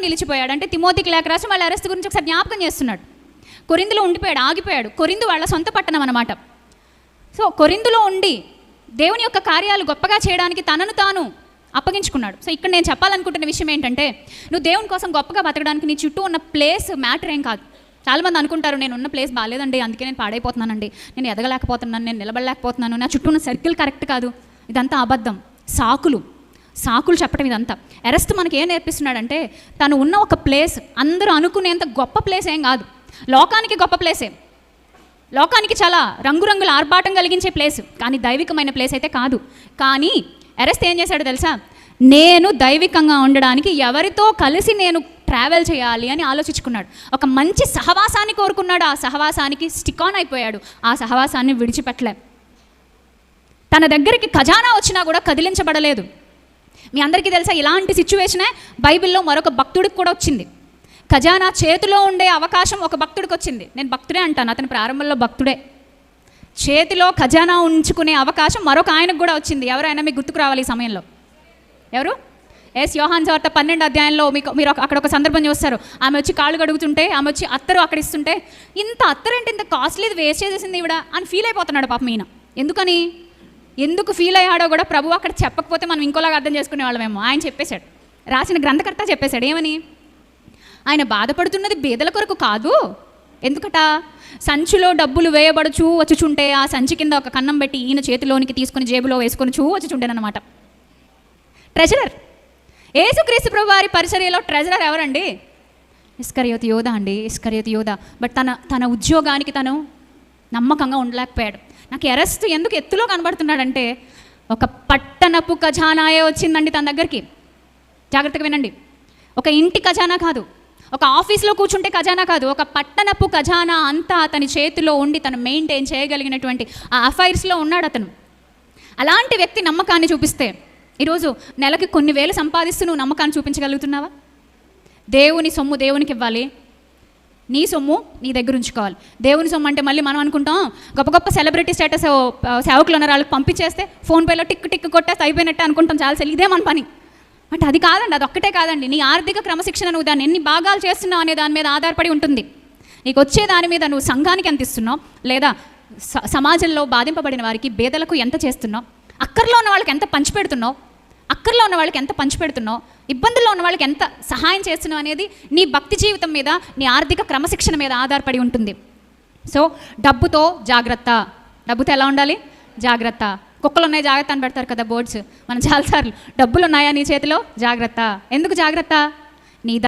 నిలిచిపోయాడు. అంటే తిమోతికి లేక రాసి వాళ్ళ అరెస్ట్ గురించి ఒకసారి జ్ఞాపకం చేస్తున్నాడు. కొరిందులో ఉండిపోయాడు ఆగిపోయాడు. కొరిందు వాళ్ళ సొంత పట్టణం అనమాట సో కొరిందులో ఉండి దేవుని యొక్క కార్యాలు గొప్పగా చేయడానికి తనను తాను అప్పగించుకున్నాడు. సో ఇక్కడ నేను చెప్పాలనుకుంటున్న విషయం ఏంటంటే నువ్వు దేవుని కోసం గొప్పగా బతకడానికి నీ చుట్టూ ఉన్న ప్లేస్ మ్యాటర్ ఏం కాదు. చాలామంది అనుకుంటారు నేను ఉన్న ప్లేస్ బాగాలేదండి అందుకే నేను పాడైపోతున్నానండి. నేను ఎదగలేకపోతున్నాను నేను నిలబడలేకపోతున్నాను. నా చుట్టూ ఉన్న సర్కిల్ కరెక్ట్ కాదు. ఇదంతా అబద్ధం. సాకులు. సాకులు చెప్పడం ఇదంతా. అరెస్ట్ మనకి ఏం నేర్పిస్తున్నాడంటే తను ఉన్న ఒక ప్లేస్ అందరూ అనుకునేంత గొప్ప ప్లేస్ ఏం కాదు. లోకానికి గొప్ప ప్లేసే. లోకానికి చాలా రంగురంగుల ఆర్భాటం కలిగించే ప్లేస్. కానీ దైవికమైన ప్లేస్ అయితే కాదు. కానీ అరెస్ట్ ఏం చేశాడో తెలుసా? నేను దైవికంగా ఉండడానికి ఎవరితో కలిసి నేను ట్రావెల్ చేయాలి అని ఆలోచించుకున్నాడు. ఒక మంచి సహవాసాన్ని కోరుకున్నాడు. ఆ సహవాసానికి స్టికాన్ అయిపోయాడు. ఆ సహవాసాన్ని విడిచిపెట్టలే. తన దగ్గరికి ఖజానా వచ్చినా కూడా కదిలించబడలేదు. మీ అందరికీ తెలుసా ఇలాంటి సిచ్యువేషనే బైబిల్లో మరొక భక్తుడికి కూడా వచ్చింది. ఖజానా చేతిలో ఉండే అవకాశం ఒక భక్తుడికి వచ్చింది. నేను భక్తుడే అంటాను అతని ప్రారంభంలో భక్తుడే. చేతిలో ఖజానా ఉంచుకునే అవకాశం మరొక ఆయనకు కూడా వచ్చింది. ఎవరైనా మీకు గుర్తుకు రావాలి ఈ సమయంలో? ఎవరు? ఎస్ యోహాన్ వార్త పన్నెండు అధ్యాయంలో మీకు మీరు అక్కడ ఒక సందర్భం చూస్తారు. ఆమె వచ్చి కాళ్ళు కడుగుతుంటే ఆమె వచ్చి అత్తరు అక్కడ ఇస్తుంటే ఇంత అత్తరు అంటే ఇంత కాస్ట్లీది వేస్ట్ చేసేసింది ఇవిడ అని ఫీల్ అయిపోతున్నాడు పాపం ఈయన. ఎందుకని? ఎందుకు ఫీల్ అయ్యాడో కూడా ప్రభు అక్కడ చెప్పకపోతే మనం ఇంకోలాగా అర్థం చేసుకునే వాళ్ళమేమో. ఆయన చెప్పేశాడు. రాసిన గ్రంథకర్త చెప్పేశాడు. ఏమని? ఆయన బాధపడుతున్నది బేదల కొరకు కాదు. ఎందుకట? సంచిలో డబ్బులు వేయబడుచు వచ్చుచుంటే ఆ సంచి కింద ఒక కన్నం పెట్టి ఈయన చేతిలోనికి తీసుకుని జేబులో వేసుకొని చూ వచ్చుచుండేనమాట ట్రెజరర్ ఏసుక్రీస్తు ప్రభు వారి పరిచర్యలో ట్రెజరర్ ఎవరండి? ఇస్కరియోతి యోధ అండి. ఇస్కరియోతి యోధ. బట్ తన తన ఉద్యోగానికి తను నమ్మకంగా ఉండలేకపోయాడు. నాకు ఎరస్తు ఎందుకు ఎత్తులో కనబడుతున్నాడంటే ఒక పట్టణపు ఖజానాయే వచ్చిందండి తన దగ్గరికి. జాగ్రత్తగా వినండి. ఒక ఇంటి ఖజానా కాదు. ఒక ఆఫీస్లో కూర్చుంటే ఖజానా కాదు. ఒక పట్టణపు ఖజానా అంతా అతని చేతిలో ఉండి తను మెయింటైన్ చేయగలిగినటువంటి ఆ అఫైర్స్లో ఉన్నాడు అతను. అలాంటి వ్యక్తి నమ్మకాన్ని చూపిస్తే ఈరోజు నెలకి కొన్ని వేలు సంపాదిస్తూ నువ్వు నమ్మకాన్ని చూపించగలుగుతున్నావా? దేవుని సొమ్ము దేవునికి ఇవ్వాలి. నీ సొమ్ము నీ దగ్గర ఉంచుకోవాలి. దేవుని సొమ్ము అంటే మళ్ళీ మనం అనుకుంటాం గొప్ప గొప్ప సెలబ్రిటీ స్టేటస్ సేవకులు ఉన్న వాళ్ళకి పంపించేస్తే ఫోన్పేలో టిక్ టిక్ కొట్టేస్తే అయిపోయినట్టే అనుకుంటాం చాలా సెల్ ఇదే మన పని. అంటే అది కాదండి అది ఒక్కటే కాదండి. నీ ఆర్థిక క్రమశిక్షణ నువ్వు దాన్ని ఎన్ని భాగాలు చేస్తున్నావు అనే దాని మీద ఆధారపడి ఉంటుంది. నీకు వచ్చే దాని మీద నువ్వు సంఘానికి ఎంత ఇస్తున్నావు లేదా స- సమాజంలో బాధింపబడిన వారికి బేదలకు ఎంత చేస్తున్నావు అక్కర్లో ఉన్న వాళ్ళకి ఎంత పంచిపెడుతున్నావు అక్కర్లో ఉన్న వాళ్ళకి ఎంత పంచిపెడుతున్నావు ఇబ్బందుల్లో ఉన్న వాళ్ళకి ఎంత సహాయం చేస్తున్నావు అనేది నీ భక్తి జీవితం మీద నీ ఆర్థిక క్రమశిక్షణ మీద ఆధారపడి ఉంటుంది. సో డబ్బుతో జాగ్రత్త. డబ్బుతో ఎలా ఉండాలి? జాగ్రత్త. కుక్కలు ఉన్నాయి జాగ్రత్త అని పెడతారు కదా బోర్డ్స్. మనం చాలాసార్లు డబ్బులు ఉన్నాయా నీ చేతిలో? జాగ్రత్త. ఎందుకు జాగ్రత్త? నీ